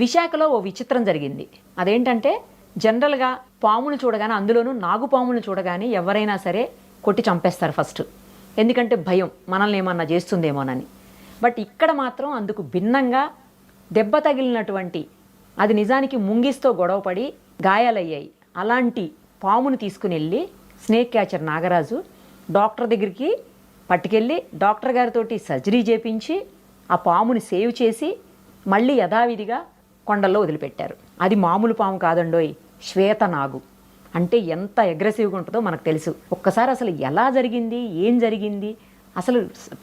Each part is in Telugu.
విశాఖలో ఓ విచిత్రం జరిగింది. అదేంటంటే జనరల్గా పామును చూడగానే అందులోనూ నాగుపామును చూడగానే ఎవరైనా సరే కొట్టి చంపేస్తారు ఫస్ట్. ఎందుకంటే భయం మనల్ని ఏమన్నా చేస్తుందేమోనని. బట్ ఇక్కడ మాత్రం అందుకు భిన్నంగా దెబ్బ తగిలినటువంటి అది నిజానికి ముంగిస్తో గొడవపడి గాయాలయ్యాయి. అలాంటి పామును తీసుకుని వెళ్ళి స్నేక్ క్యాచర్ నాగరాజు డాక్టర్ దగ్గరికి పట్టుకెళ్ళి డాక్టర్ గారితోటి సర్జరీ చేపించి ఆ పాముని సేవ్ చేసి మళ్ళీ యథావిధిగా కొండల్లో వదిలిపెట్టారు. అది మామూలు పాము కాదండోయ్ శ్వేత నాగు అంటే ఎంత అగ్రెసివ్గా ఉంటుందో మనకు తెలుసు. ఒక్కసారి అసలు ఎలా జరిగింది ఏం జరిగింది అసలు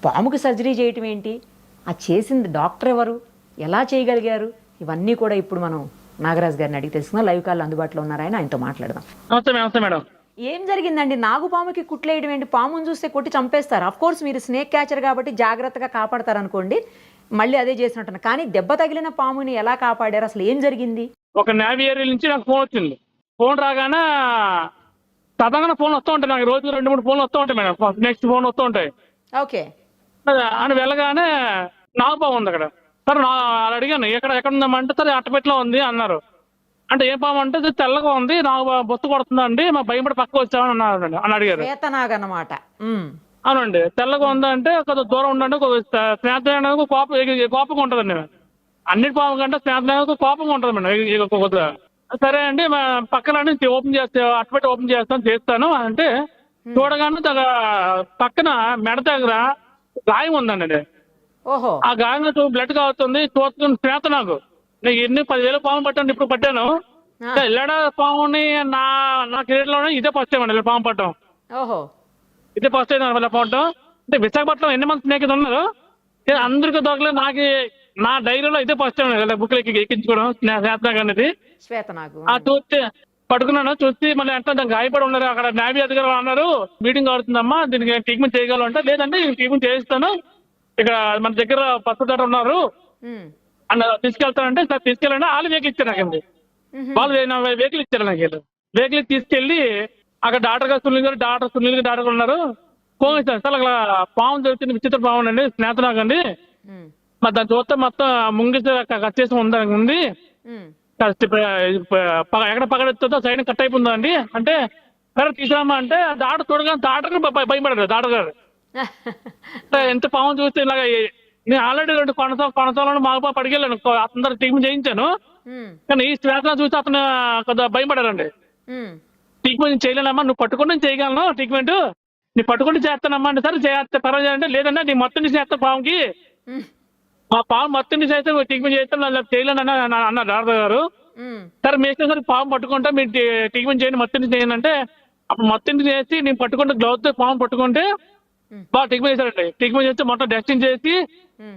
పాముకి సర్జరీ చేయటం ఏంటి ఆ చేసింది డాక్టర్ ఎవరు ఎలా చేయగలిగారు ఇవన్నీ కూడా ఇప్పుడు మనం నాగరాజు గారిని అడిగి తెలుసుకుందాం. లైవ్ కాల్ అందుబాటులో ఉన్నారాయన ఆయనతో మాట్లాడదాం. నమస్తే నమస్తే మేడం. ఏం జరిగిందండి? నాగుపాముకి కుట్లేయడం ఏంటి? పాముని చూస్తే కొట్టి చంపేస్తారు. అఫ్ కోర్స్ మీరు స్నేక్ క్యాచర్ కాబట్టి జాగ్రత్తగా కాపాడతారు అనుకోండి మళ్ళీ అదే చేసినట్టు కానీ దెబ్బ తగిలిన పాముని ఎలా కాపాడారు? అసలు ఏం జరిగింది? ఒక నేవీ ఏరియా నుంచి నాకు ఫోన్ వచ్చింది. ఫోన్ రాగానే సాధారణ ఫోన్ వస్తూ ఉంటాయి నాకు. రోజు రెండు మూడు ఫోన్లు వస్తూ ఉంటాయి మేడం. నెక్స్ట్ ఫోన్ వస్తూ ఉంటాయి. ఓకే. అని వెళ్ళగానే నాగపాము ఉంది అక్కడ. సరే నా అడిగాను ఎక్కడ ఎక్కడ ఉందామంటే సరే అట్టపెట్లో ఉంది అన్నారు. అంటే ఏ పాము అంటే తెల్లగా ఉంది నాకు బొత్తు కొడుతుందండి మా భయపడి పక్క వచ్చామని అన్నారు అని అడిగారు. ఉమ్. అవునండి. తెల్లగా ఉందంటే కొంచెం దూరం ఉండండి స్నేహితులు కోపం కోపంగా ఉంటుందండి అన్నిటి పాపం కంటే స్నేహితులకు కోపంగా ఉంటుంది మేడం కొద్దిగా. సరే అండి పక్కన నుంచి ఓపెన్ చేస్తే అటుపెట్టి ఓపెన్ చేస్తాను చేస్తాను. అంటే చూడగానే పక్కన మెడ దగ్గర గాయం ఉందండి. ఓహో. ఆ గాయం బ్లడ్ కావుతుంది చూస్తుంది స్నేహిత నాకు. నీకు ఎన్ని పదివేలు పాము పట్టాను ఇప్పుడు పట్టాను. ఎల్లడా పాముని నా నా కెరీర్లోనే ఇదే ఫస్ట్ టైం అండి పాము పట్టడం. ఓహో. ఇది ఫస్ట్ టైం వల్ల పోవటం అంటే విశాఖపట్నం ఎన్ని మంది స్నేహితులు ఉన్నారు? అందరికీ దొరకలేదు. నాకు నా డైరీలో ఇదే ఫస్ట్ టైం బుక్ ఎక్కించుకోవడం స్నేహితుగా అనేది శ్వేతనాగు ఆ చూస్తే పట్టుకున్నాను చూసి మళ్ళీ అంటే దానికి గాయపడి ఉన్నారు. అక్కడ నావీ అధికారులు అన్నారు మీటింగ్ అవుతుందమ్మా దీనికి ట్రీట్మెంట్ చేయగలం అంటే లేదంటే ట్రీట్మెంట్ చేయిస్తాను. ఇక్కడ మన దగ్గర పసుపు ఉన్నారు. అన్న తీసుకెళ్తానంటే సార్ తీసుకెళ్ళండి. వాళ్ళు వెహికల్ ఇచ్చారు నాకు. వాళ్ళు వెహికల్ ఇచ్చారు నాకు వీళ్ళు. వెహికల్ తీసుకెళ్ళి అక్కడ డాక్టర్ గారు సునీల్ గారు డాక్టర్ సునీల్ గారు డాక్టర్ ఉన్నారు. ఫోన్ ఇచ్చారు సార్ అక్కడ పాము దొరికింది విచిత్ర పాము అండి స్నేహితునాకండి ఉమ్. మరి దాని చూస్తే మొత్తం ముంగిసి కచ్చేసి ఉంది ఉంది. ఎక్కడ పగడెత్తుందో సైడ్ కట్ అయిపోతుందా అండి. అంటే సరే తీసుకురామా అంటే డాక్టర్ చూడగానే భయ- భయపడారు డాక్టర్ గారు. అంటే ఎంత పాము చూస్తే ఇలాగ నేను ఆల్రెడీ రెండు కొనసా కొనసాలను మాకు పడికెళ్ళాను అందరు ట్రీట్మెంట్ చేయించాను. కానీ ఈ శ్వేతను చూసి అతను కొద్దిగా భయపడారండి. ట్రీట్మెంట్ చేయలేనమ్మా నువ్వు పట్టుకుంటే నేను చేయగలను ట్రీట్మెంట్ నీ పట్టుకుంటే చేస్తానమ్మా అంటే సరే చేస్తా పర్వాలేదు అంటే లేదన్నా నీ మొత్తం నుంచి చేస్తా పాముకి. మా పాము మొత్తం నుంచి నువ్వు ట్రీట్మెంట్ చేస్తాను చేయలేను అన్న అన్న- డాక్టర్ గారు. సరే మీ సరే పాము పట్టుకుంటా మీరు ట్రీట్మెంట్ చేయండి మొత్తం నుంచి చేయండి అంటే అప్పుడు మొత్తం నుంచి చేసి నేను పట్టుకుంటే గ్లౌజ్తో పాము పట్టుకుంటే. బాగా ట్రీట్మెంట్ చేశారండి ట్రీట్మెంట్ చేస్తే మొత్తం డస్టింగ్ చేసి.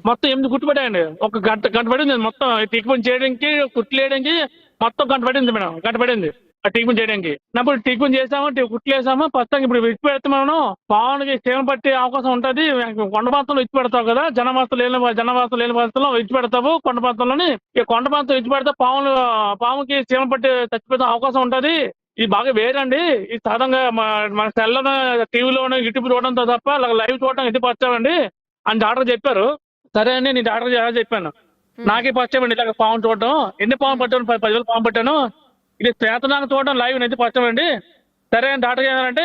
మొత్తం ఎనిమిది కుట్టు పడాయండి ఒక గంట గంట పడింది మొత్తం ట్రీట్మెంట్ చేయడానికి కుట్లు వేయడానికి మొత్తం గంట పడింది మేడం గంట పడింది ఆ ట్రీట్మెంట్ చేయడానికి. అప్పుడు ట్రీట్మెంట్ చేసాము టీ- కుట్లు వేసాము ప్రస్తుతం ఇప్పుడు విడిచి పెడుతున్నాను పావునికి క్షేమం పట్టే అవకాశం ఉంటది. కొండ ప్రాంతంలో విడిచి పెడతావు కదా జనవాసం లేని జనవాసం లేని పరిస్థితుల్లో విడిచి పెడతావు కొండ ప్రాంతంలోని. ఈ కొండ ప్రాంతం విడిచి పెడితే పాములు పాముకి క్షేమం పట్టి చచ్చిపోతే అవకాశం ఉంటది. ఇది బాగా వేరండి. ఇది సాధారణంగా మన సెల్లో టీవీలోనే యూట్యూబ్ చూడడంతో తప్ప లైవ్ చూడడం ఇది పచ్చామండి అని డాక్టర్ చెప్పారు. సరే అని నేను డాక్టర్ చెప్పాను. నాకే పచ్చామండి ఇలాగ పాము చూడడం. ఎన్ని పాము పట్టాను? పది పదివేలు పాము పట్టాను. ఇది చేతనాక చూడడం లైవ్ అయితే పచ్చామండి సరే అని డాక్టర్ ఏమన్నారంటే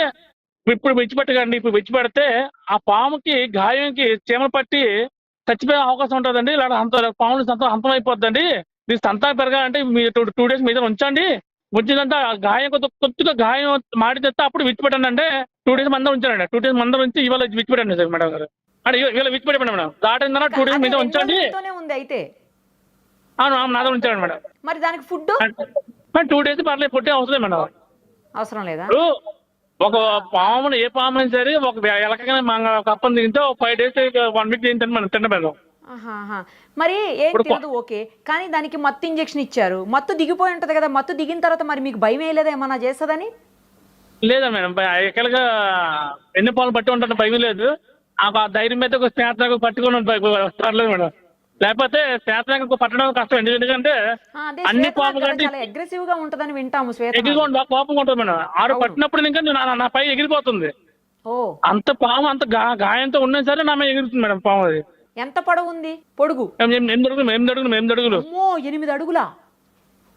ఇప్పుడు విడిచిపెట్టకండి ఇప్పుడు విడిచిపెడితే ఆ పాముకి గాయంకి చీమలు పట్టి చచ్చిపోయే అవకాశం ఉంటుందండి. ఇలా అంత పాములు సంతం అంతం అయిపోద్దండి. మీరు సంతా పెరగాలంటే మీరు టూ టూ డేస్ మీద ఉంచండి. ఉంచిందంటే ఆ గాయం కొద్ది కొద్దిగా గాయం మాడి తెస్తే అప్పుడు విడిచిపెట్టండి అంటే టూ డేస్ మందం ఉంచానండి టూ డేస్ మందం ఉంచి ఇవాళ విడిచిపెట్టండి సార్ మేడం గారు. అంటే ఇవాళ విడిచిపెట్టండి మేడం. దాటిందన్న టూ డేస్ మీద ఉంచండి. రోజులతోనే ఉంది అయితే అవును నాతో ఉంచాడు మేడం. మరి దానికి ఫుడ్ టూ డేస్ పర్లేదు పుట్టే అవసరం మేడం. అవసరం లేదా? ఒక పామును ఏ పాముని సరే ఒక ఎలకగానే అప్పని తింటే ఒక ఫైవ్ డేస్ వన్ వీక్ తింటే మనం తిండ మేడం. మరి ఏం తినదు ఓకే. కానీ దానికి మత్తు ఇంజెక్షన్ ఇచ్చారు. మత్తు దిగిపోయి ఉంటది కదా మత్తు దిగిన తర్వాత మరి మీకు భయం వేయలేదా ఏమన్నా చేస్తుందని? లేదా మేడం ఎక్కడిగా ఎన్ని పాలు పట్టి ఉంటాను భయం లేదు. ఆ ఆ ధైర్యం మీద ఒక స్నేహితులకు పట్టుకుని పర్లేదు మేడం. లేకపోతే స్నేహితులకు పట్టడం కష్టం. ఎందుకంటే అన్ని కదా కంటే అగ్రెసివ్గా ఉంటదని వింటాము ఎగిరిగా కోపంగా ఉంటుంది మేడం. ఆరు. పట్టినప్పుడు ఇంకా నా పై ఎగిరిపోతుంది. అంత పాము అంత గాయంతో ఉన్నా సరే నా మీద ఎగురుతుంది మేడం పాము అది. ఎంత పొడవు ఉంది? పొడుగు. ఎనిమిది అడుగులు ఎనిమిది అడుగులు ఎనిమిది అడుగులు ఎనిమిది అడుగులా?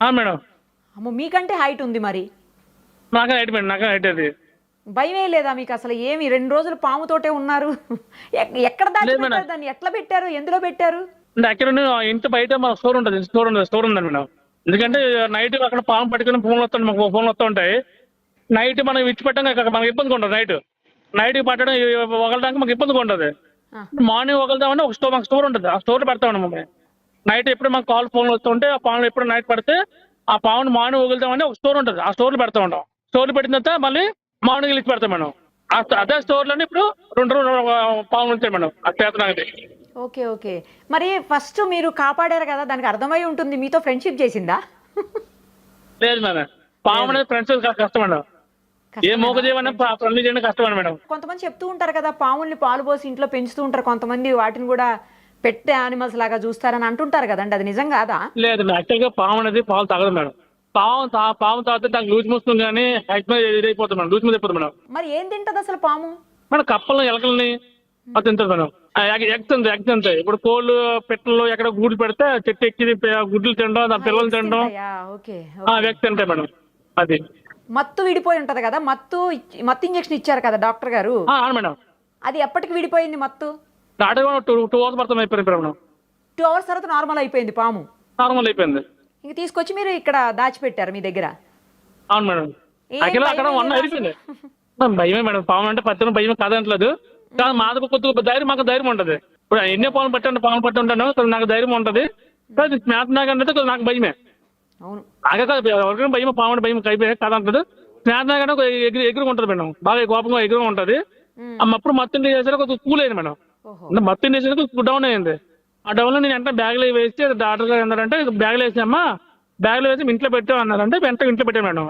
ఆ, మేడం. అమ్మో మీకంటే హైట్ ఉంది మరి. నాకే హైట్ మేడం నాకే హైట్ అది. భయమే లేదా మీకు అసలు ఏమి? రెండు రోజులు పాముతోటే ఉన్నారు. ఎక్- ఎక్కడ దాన్ని? ఎట్లా పెట్టారు? ఎందులో పెట్టారు? అంటే యాక్చువల్లీ ఇంటి బయట మా స్టోర్ ఉంటుంది స్టోర్ ఉంటుంది స్టోర్ ఉందండి మేడం. ఎందుకంటే నైట్ అక్కడ పాము పట్టుకుని ఫోన్లు వస్తాయి మాకు ఫోన్లు వస్తూ ఉంటాయి. నైట్ మనం ఇచ్చి పెట్టడం అక్కడ మనకి ఇబ్బందిగా ఉంటుంది నైట్ నైట్ పట్టడం వగలడానికి మాకు ఇబ్బందిగా ఉంటుంది ఆ. మార్నింగ్ వగలుదామని ఒక స్టోర్ మాకు స్టోర్ ఉంటుంది. ఆ స్టోర్ పెడతామండి మమ్మల్ని నైట్ ఎప్పుడు మాకు కాల్ ఫోన్లు వస్తుంటే ఆ పాములు ఎప్పుడు నైట్ పడితే ఆ పాముని మార్నింగ్ వగులుదామని ఒక స్టోర్ ఉంటుంది. ఆ స్టోర్లో పెడతా ఉంటాం. స్టోర్లో పెట్టిన తర్వాత మళ్ళీ మార్నింగ్ ఇచ్చి పెడతాం మేడం. అదే స్టోర్లోనే ఇప్పుడు రెండు రెండు పాములు ఉంటాయి మేడం. ఆ చేతనాగది. Okay okay. మరి ఫస్ట్ మీరు కాపాడారు కదా దానికి అర్థమై ఉంటుంది. మీతో ఫ్రెండ్షిప్ చేసిందా? లేదు మేడం. పాము కష్టం మేడం. ఏ చేయడం కష్టం మేడం? కొంతమంది చెప్తూ ఉంటారు కదా పాముల్ని పాలు పోసి ఇంట్లో పెంచుతూ ఉంటారు. కొంతమంది వాటిని కూడా పెట్టే యానిమల్స్ లాగా చూస్తారని అంటుంటారు కదండి. అది నిజం కాదా? లేదు యాక్చువల్గా పాము అనేది పాలు తాగదు మేడం. పాము పాము తాగితే దానికి లూజ్ మోస్తుంది కానీ యాక్చువల్ ఇదైపోతుంది మేడం. లూజ్ మీద అయిపోతుంది మేడం. మరి ఏం తింటది అసలు పాము? మన కప్పలను ఎలకల్ని మేడం. ఎగ్స్ ఎగ్స్ అంతే ఇప్పుడు కోళ్ళు పెట్టలు ఎక్కడ గూడ్లు పెడితే చెట్టు ఎక్కి గుడ్లు తినడం దాని పిల్లలు తినడం. వ్యక్తి తింటాయి మేడం. అది. మత్తు విడిపోయి ఉంటది కదా మత్తు మత్తు ఇంజెక్షన్ ఇచ్చారు కదా డాక్టర్ గారు? మేడం. అది ఎప్పటికి విడిపోయింది మత్తు? దాటి టూ టూ అవర్స్ పడుతుంది అయిపోయింది మేడం. టూ అవర్స్ తర్వాత నార్మల్ అయిపోయింది పాము? నార్మల్ అయిపోయింది. ఇంక తీసుకొచ్చి మీరు ఇక్కడ దాచిపెట్టారు మీ దగ్గర? అవును మేడం. అక్కడ వన్ అయిపోయింది. భయమే మేడం. పాము అంటే పచ్చని భయం కాదంటలేదు. కానీ మాకు కొద్దిగా ధైర్యం మాకు ధైర్యం ఉంటుంది. ఇప్పుడు ఎన్నో పాములు పట్టండి పాములు పట్టి ఉంటాను నాకు ధైర్యం ఉంటుంది. కానీ స్నాప్ నాగంటే కొద్దిగా నాకు భయమే. నాకే కాదు ఎవరికైనా భయం పాము అంటే భయం అయిపోయి కాదంటలేదు స్నాప్ నాగంటే ఎగురు ఎగురు ఉంటుంది మేడం. బాగా కోపంగా ఎగురు ఉంటుంది. అప్పుడు మత్తం చేసారు కొద్దిగా కూల్ అయింది మేడం. ఓహో. అంటే మత్తం చేసేది డౌన్ అయింది. ఆ డౌన్లో నేను వెంటనే బ్యాగ్లో వేసి డాక్టర్ గారు అన్నారంటే బ్యాగ్లో వేసామ్మా బ్యాగ్లో వేసి ఇంట్లో పెట్టావు అన్నారంటే వెంటనే ఇంట్లో పెట్టాను మేడం.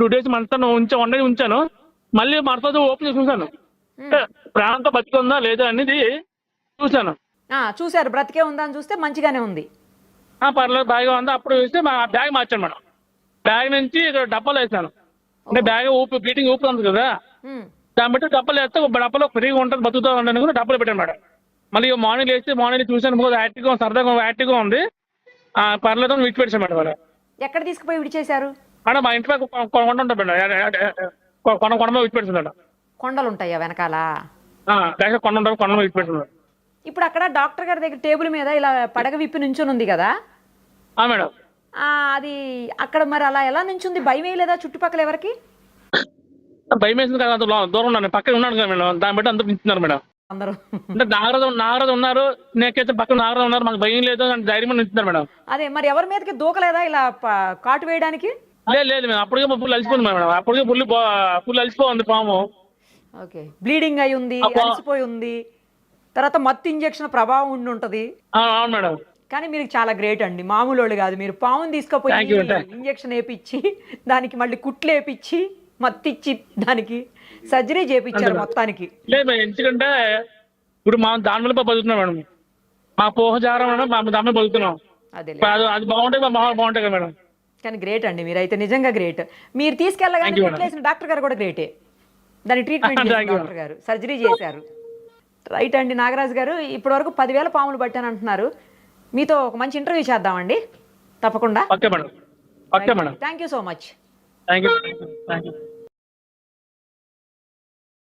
టూ డేస్ మంతా ఉంచా డే ఉంచాను. మళ్ళీ మరుసటి ఓపెన్ చేసి అంటే ప్రాణంతో బతికుందా లేదా అనేది చూశాను. ఆ, చూశారు. బ్రతికే ఉందా అని చూస్తే మంచిగానే ఉంది. ఆ పర్లేదు బాగా ఉంది? అప్పుడు వేస్తే మా బ్యాగ్ మార్చాను మేడం. బ్యాగ్ నుంచి ఇక్కడ డబ్బాలు వేసాను. అంటే బ్యాగ్ ఊపి బీటింగ్ ఊపి ఉంది కదా. దాన్ని బట్టి డబ్బలు వేస్తే డబ్బలో ఫ్రీగా ఉంటుంది బతుకుతా ఉండని కూడా డబ్బలు పెట్టాను మేడం. మళ్ళీ మార్నింగ్ వేస్తే మార్నింగ్ చూసాను యాక్టివ్గా సరదాగా యాక్టివ్గా ఉంది. ఆ, పర్లేదు అని విడిచిపెట్టాను మేడం మేడం ఎక్కడ తీసుకుపోయి విడిచేశారు? మేడం మా ఇంటి పక్క కొండ ఉంటుంది మేడం. కొ- కొండ కొండ మీద విడిచిపెట్టాను మేడం. కొండలు ఉంటాయా వెనకాల కొండ ఉంటుంది కొండ మీద విడిచిపెట్టాను మేడం ఇప్పుడు అక్కడ డాక్టర్ గారి దగ్గర టేబుల్ మీద ఇలా పడగ విప్పి నుంచుని ఉంది కదా? ఆ, మేడం. అది అక్కడ మరి అలా ఎలా నుంచుంది? భయం వేయలేదా చుట్టుపక్కల ఎవరికి? భయం వేసింది కదా అంత దూరం ఉన్నాను. పక్కన ఉన్నాను కదా మేడం. దాన్ని బట్టి అందరూ నించున్నారు మేడం. అందరూ. అంటే నాగరాజు నాగరాజు ఉన్నారు. నేకైతే పక్కన నాగరాజు ఉన్నారు. మాకు భయం లేదు అని ధైర్యం నించున్నారు మేడం. అదే మరి ఎవరి మీదకి దూకలేదా ఇలా కాటు వేయడానికి? లేదు లేదు మేడం. అప్పటికే ఫుల్ అలసిపోయింది మేడం. అప్పటికే ఫుల్ ఫుల్ అలసిపోయింది పాము. ఓకే. బ్లీడింగ్ అయి ఉంది. అలసిపోయి ఉంది. తర్వాత మత్తు ఇంజెక్షన్ ప్రభావం ఉండి ఉంటది. ఆ, అవును మేడం. కానీ మీరు చాలా గ్రేట్ అండి. మామూలు వాళ్ళు కాదు. మీరు పావుని తీసుకుపోయి ఇంజెక్షన్ వేపించి దానికి మళ్ళీ కుట్లు వేపించి మత్తిచ్చి దానికి సర్జరీ చేపించారు మొత్తానికి. లేదు ఎందుకంటే ఇప్పుడు మా దాని వల్ల బతుకుతున్నాం మేడం. మా పోహజారం మేడం మా దాని మీద బతుకుతున్నాం. అదే అది అది బాగుంటాయి కదా మేడం. కానీ గ్రేట్ అండి మీరైతే నిజంగా గ్రేట్. మీరు తీసుకెళ్ళగానే డాక్టర్ గారు కూడా గ్రేటే. దాని ట్రీట్మెంట్ డాక్టర్ గారు. సర్జరీ చేశారు. రైట్ అండి నాగరాజు గారు ఇప్పటి వరకు పదివేల పాములు పట్టాను అంటున్నారు. మీతో ఒక మంచి ఇంటర్వ్యూ చేద్దామండి. తప్పకుండా. Thank you so much